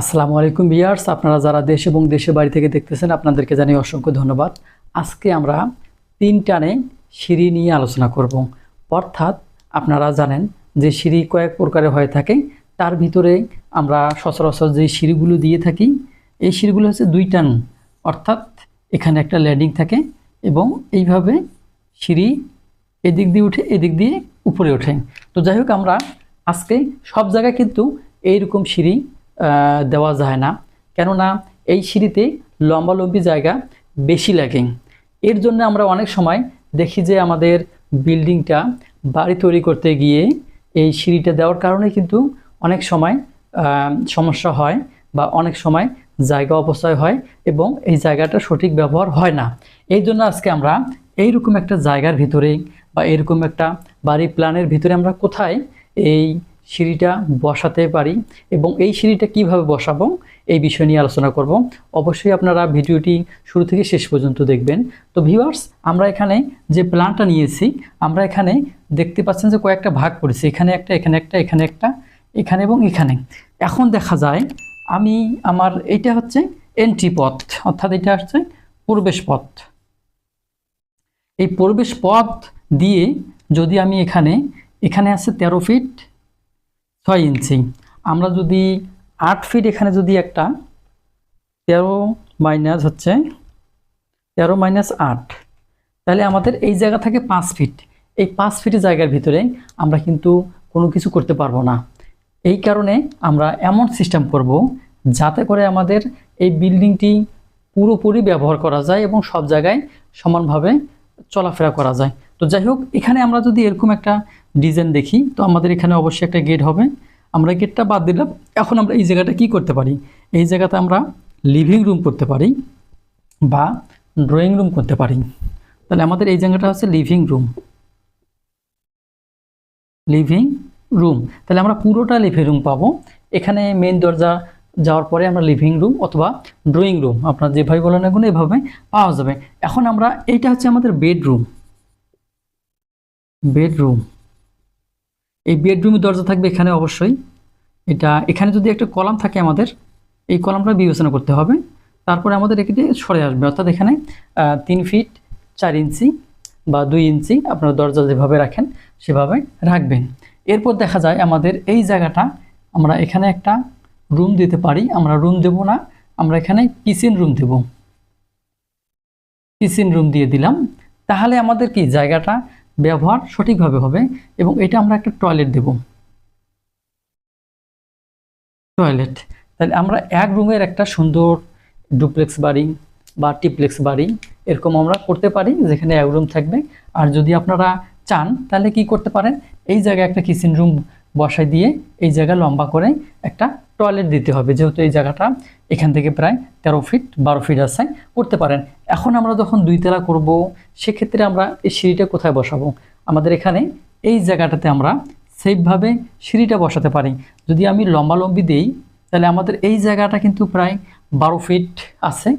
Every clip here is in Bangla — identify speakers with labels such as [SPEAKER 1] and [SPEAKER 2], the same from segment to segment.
[SPEAKER 1] আসসালামু আলাইকুম বিয়ার্স আপনারা যারা দেশ এবং দেশের বাড়ি থেকে দেখতেছেন, আপনাদেরকে জানিয়ে অসংখ্য ধন্যবাদ। আজকে আমরা তিন টানে সিঁড়ি নিয়ে আলোচনা করব। অর্থাৎ আপনারা জানেন যে সিঁড়ি কয়েক প্রকারের হয়ে থাকে। তার ভিতরে আমরা সচরাচর যে সিঁড়িগুলো দিয়ে থাকি, এই সিঁড়িগুলো হচ্ছে দুই টান। অর্থাৎ এখানে একটা ল্যান্ডিং থাকে এবং এইভাবে সিঁড়ি এদিক দিয়ে উঠে, এদিক দিয়ে উপরে ওঠে। তো যাই হোক, আমরা আজকে সব জায়গায় কিন্তু এইরকম সিঁড়ি দেওয়া যায় না। কেননা এই সিঁড়িতে লম্বালম্বি জায়গা বেশি লাগে। এর জন্য আমরা অনেক সময় দেখি যে আমাদের বিল্ডিংটা বাড়ি তৈরি করতে গিয়ে এই সিঁড়িটা দেওয়ার কারণে কিন্তু অনেক সময় সমস্যা হয় বা অনেক সময় জায়গা অপচয় হয় এবং এই জায়গাটা সঠিক ব্যবহার হয় না। এই জন্য আজকে আমরা এইরকম একটা জায়গার ভিতরে বা এরকম একটা বাড়ি প্ল্যানের ভিতরে আমরা কোথায় এই সিঁড়িটা বসাতে পারি এবং এই সিঁড়িটা কীভাবে বসাবো এই বিষয় নিয়ে আলোচনা করব। অবশ্যই আপনারা ভিডিওটি শুরু থেকে শেষ পর্যন্ত দেখবেন। তো ভিউয়ার্স আমরা এখানে যে প্ল্যানটা নিয়েছি, আমরা এখানে দেখতে পাচ্ছেন যে কয়েকটা ভাগ করেছি। এখানে একটা এখানে একটা এখানে একটা, এখানে এবং এখানে। এখন দেখা যায়, আমি আমার এটা হচ্ছে এন্ট্রি পথ, অর্থাৎ এটা হচ্ছে প্রবেশ পথ। এই প্রবেশ পথ দিয়ে যদি আমি এখানে এখানে আছে তেরো ফিট ছয় ইঞ্চি। আমরা যদি আট ফিট এখানে যদি একটা, তেরো মাইনাস হচ্ছে, তেরো মাইনাস আট, তাহলে আমাদের এই জায়গা থেকে পাঁচ ফিট এই পাঁচ ফিটের জায়গার ভিতরে আমরা কিন্তু কোনো কিছু করতে পারব না। এই কারণে আমরা এমন সিস্টেম করব যাতে করে আমাদের এই বিল্ডিংটি পুরোপুরি ব্যবহার করা যায় এবং সব জায়গায় সমানভাবে চলাফেরা করা যায়। তো যাই হোক, এখানে আমরা যদি এরকম একটা ডিজাইন দেখি, তো আমাদের এখানে অবশ্যই একটা গেট হবে। আমরা গেটটা বাদ দিলাম। এখন আমরা এই জায়গাটা কি করতে পারি? এই জায়গাতে আমরা লিভিং রুম করতে পারি বা ড্রয়িং রুম করতে পারি। তাহলে আমাদের এই জায়গাটা হচ্ছে লিভিং রুম লিভিং রুম তাহলে আমরা পুরোটা লিভিং রুম পাবো। এখানে মেন দরজা যাওয়ার পরে আমরা লিভিং রুম অথবা ড্রয়িং রুম আপনার যেভাবে বলেন না কোনো, এভাবে পাওয়া যাবে। এখন আমরা এইটা হচ্ছে আমাদের বেডরুম বেডরুম এই বেডরুমের দরজা থাকবে এখানে অবশ্যই। এটা, এখানে যদি একটা কলাম থাকে আমাদের, এই কলামটা বিবেচনা করতে হবে। তারপরে আমাদের এখানে সরে আসবে। অর্থাৎ এখানে তিন ফিট চার ইঞ্চি বা দুই ইঞ্চি আপনার দরজা যেভাবে রাখেন, সেভাবে রাখবেন। এরপর দেখা যায় আমাদের এই জায়গাটা, আমরা এখানে একটা রুম দিতে পারি। আমরা রুম দেব না, আমরা এখানে কিচেন রুম দেব। কিচেন রুম দিয়ে দিলাম। তাহলে আমাদের কি জায়গাটা ব্যবহার সঠিকভাবে হবে এবং এটা আমরা একটা টয়লেট দেব। টয়লেট তাহলে আমরা এক রুমের একটা সুন্দর ডুপ্লেক্স বাড়ি বা টিপ্লেক্স বাড়ি এরকম আমরা করতে পারি, যেখানে এক রুম থাকবে। আর যদি আপনারা চান, তাহলে কি করতে পারেন? এই জায়গায় একটা কিচেন রুম বসাই দিয়ে এই জায়গা লম্বা করে একটা টয়লেট দিতে হবে। যেহেতু এই জায়গাটা এখান থেকে প্রায় তেরো ফিট, বারো ফিট আছে, করতে পারেন। এখন আমরা যখন দুই তলা করব, সেক্ষেত্রে আমরা এই সিঁড়িটা কোথায় বসাবো? আমাদের এখানে এই জায়গাটাতে আমরা সেফভাবে সিঁড়িটা বসাতে পারি। যদি আমি লম্বালম্বি দিই, তাহলে আমাদের এই জায়গাটা কিন্তু প্রায় বারো ফিট আছে।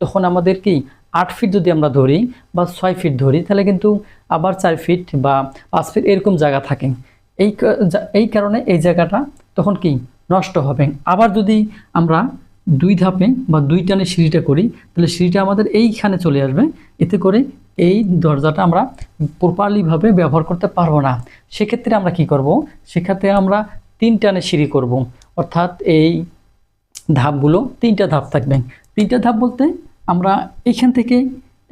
[SPEAKER 1] তখন আমাদের কি আট ফিট যদি আমরা ধরি বা ছয় ফিট ধরি, তাহলে কিন্তু আবার চার ফিট বা পাঁচ ফিট এরকম জায়গা থাকে। এই এই কারণে এই জায়গাটা তখন কি নষ্ট হবে। আবার যদি আমরা দুই ধাপে বা দুই টানে সিঁড়িটা করি, তাহলে সিঁড়িটা আমাদের এইখানে চলে আসবে। এতে করে এই দরজাটা আমরা প্রপারলিভাবে ব্যবহার করতে পারব না। সেক্ষেত্রে আমরা কি করব? সেক্ষেত্রে আমরা তিন টানে সিঁড়ি করব। অর্থাৎ এই ধাপগুলো তিনটা ধাপ থাকবে। তিনটা ধাপ বলতে আমরা এখান থেকে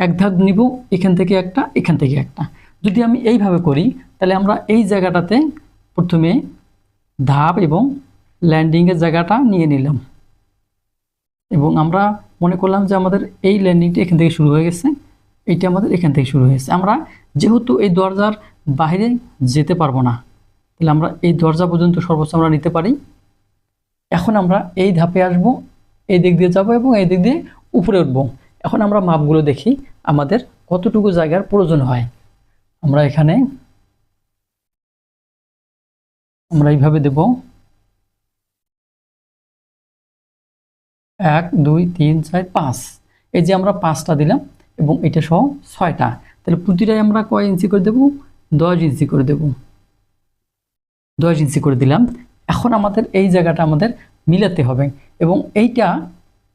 [SPEAKER 1] এক ধাপ নিব, এখান থেকে একটা, এখান থেকে একটা। যদি আমি এইভাবে করি, তাহলে আমরা এই জায়গাটাতে প্রথমে ধাপ এবং ল্যান্ডিংয়ের জায়গাটা নিয়ে নিলাম। এবং আমরা মনে করলাম যে আমাদের এই ল্যান্ডিংটা এখান থেকে শুরু হয়ে গেছে, এইটা আমাদের এখান থেকে শুরু হয়েছে। আমরা যেহেতু এই দরজার বাইরে যেতে পারব না, তাহলে আমরা এই দরজা পর্যন্ত সর্বোচ্চ আমরা নিতে পারি। এখন আমরা এই ধাপে আসব, এই দিক দিয়ে যাব এবং এই দিক দিয়ে উপরে উঠব। এখন আমরা মাপগুলো দেখি, আমাদের কতটুকু জায়গার প্রয়োজন হয়। আমরা এখানে, আমরা এইভাবে দেব। এক, দুই, তিন, চার, পাঁচ। এই যে আমরা পাঁচটা দিলাম এবং এটা সহ ছয়টা। তাহলে প্রতিটাই আমরা কয় ইঞ্চি করে দেব? দশ ইঞ্চি করে দেব। দশ ইঞ্চি করে দিলাম। এখন আমাদের এই জায়গাটা আমাদের মিলাতে হবে এবং এইটা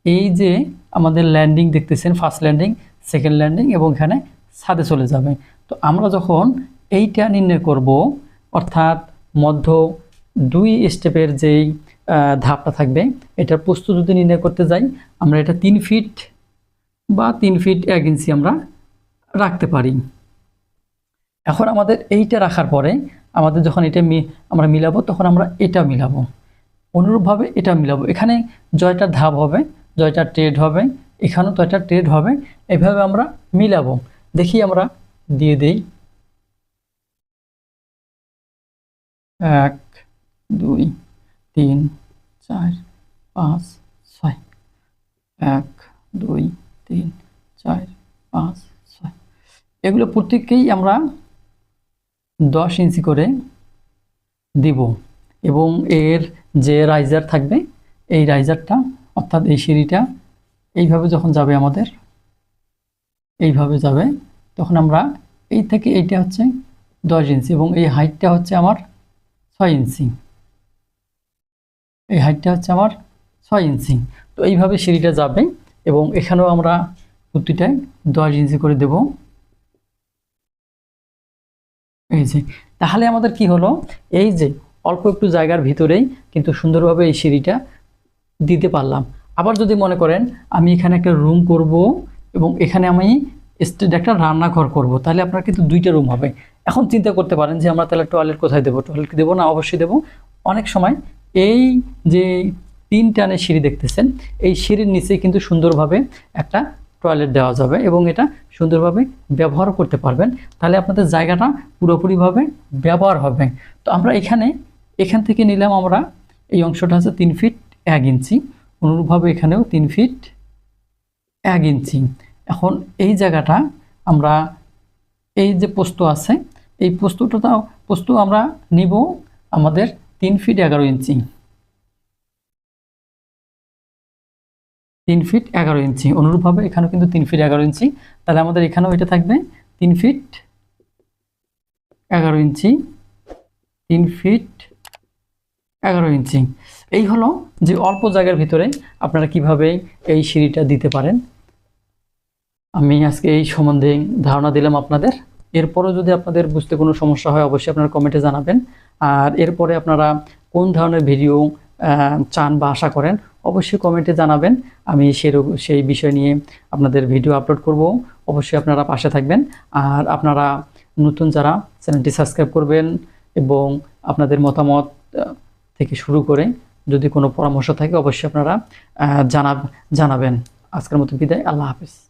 [SPEAKER 1] এই যে আমাদের ল্যান্ডিং দেখতেছেন ফার্স্ট ল্যান্ডিং সেকেন্ড ল্যান্ডিং এবং এখানে ছাদে চলে যাবে। তো আমরা যখন এইটা নির্ণয় করব, অর্থাৎ মধ্য দুই স্টেপের যেই ধাপটা থাকবে, এটার প্রস্তুত যদি নির্ণয় করতে যাই, আমরা এটা তিন ফিট বা তিন ফিট এক ইঞ্চি আমরা রাখতে পারি। এখন আমাদের এইটা রাখার পরে আমাদের যখন এটা আমরা মিলাবো, তখন আমরা এটা মিলাবো। অনুরূপভাবে এটা মিলাবো। এখানে জয়টার ধাপ হবে জয়টার ট্রেড হবে, এখানেও তো একটা ট্রেড হবে। এভাবে আমরা মিলাবো। দেখি আমরা, দিয়ে দেই। এক, দুই, তিন, চার, পাঁচ, ছয়। এক, দুই, তিন, চার, পাঁচ, ছয়। এগুলো প্রত্যেককেই আমরা দশ ইঞ্চি করে দিব এবং এর যে রাইজার থাকবে, এই রাইজারটা অর্থাৎ এই সিঁড়িটা, এইভাবে যখন যাবে আমাদের এইভাবে যাবে, তখন আমরা এই থেকে এইটা হচ্ছে দশ ইঞ্চি এবং এই হাইটটা হচ্ছে আমার ছয় ইঞ্চি। এই হাইটটা হচ্ছে আমার ছয় ইঞ্চি। তো এইভাবে সিঁড়িটা যাবে এবং এখানেও আমরা প্রতিটায় দশ ইঞ্চি করে দেব। এই যে, তাহলে আমাদের কি হলো? এই যে, অল্প একটু জায়গার ভিতরেই কিন্তু সুন্দরভাবে এই সিঁড়িটা দিতে পারলাম। আবার যদি মনে করেন, আমি এখানে একটা রুম করব এবং এখানে আমি একটা রান্নাঘর করব, তাহলে আপনার কিন্তু দুইটা রুম হবে। এখন চিন্তা করতে পারেন যে আমরা তাহলে টয়লেট কোথায় দেবো? টয়লেট দেবো না? অবশ্যই দেবো। অনেক সময় এই যে তিন টানের সিঁড়ি দেখতেছেন, এই সিঁড়ির নিচে কিন্তু সুন্দরভাবে একটা টয়লেট দেওয়া যাবে এবং এটা সুন্দরভাবে ব্যবহার করতে পারবেন। তাহলে আপনাদের জায়গাটা পুরোপুরিভাবে ব্যবহার হবে। তো আমরা এখানে, এখান থেকে নিলাম আমরা, এই অংশটা হচ্ছে তিন ফিট এক ইঞ্চি অনুরূপভাবে এখানেও তিন ফিট এক ইঞ্চি এখন এই জায়গাটা আমরা এই যে পোস্ত আছে, এই পোস্তটা, পোস্ত আমরা নিব আমাদের তিন ফিট এগারো ইঞ্চি তিন ফিট এগারো ইঞ্চি অনুরূপভাবে এখানেও কিন্তু তিন ফিট এগারো ইঞ্চি তাহলে আমাদের এখানেও এটা থাকবে তিন ফিট এগারো ইঞ্চি তিন ফিট এগারো ইঞ্চি এই হলো যে অল্প জায়গার ভিতরে আপনারা কীভাবে এই সিঁড়িটা দিতে পারেন। আমি আজকে এই সম্বন্ধে ধারণা দিলাম আপনাদের। এরপরও যদি আপনাদের বুঝতে কোনো সমস্যা হয়, অবশ্যই আপনারা কমেন্টে জানাবেন। আর এরপরে আপনারা কোন ধরনের ভিডিও চান বা আশা করেন, অবশ্যই কমেন্টে জানাবেন। আমি সেরকম সেই বিষয় নিয়ে আপনাদের ভিডিও আপলোড করব। অবশ্যই আপনারা পাশে থাকবেন। আর আপনারা নতুন যারা চ্যানেলটি সাবস্ক্রাইব করবেন এবং আপনাদের মতামত থেকে শুরু করে যদি কোনো পরামর্শ থাকে, অবশ্যই আপনারা জানাব, জানাবেন। আজকের মতো বিদায়। আল্লাহ হাফিজ।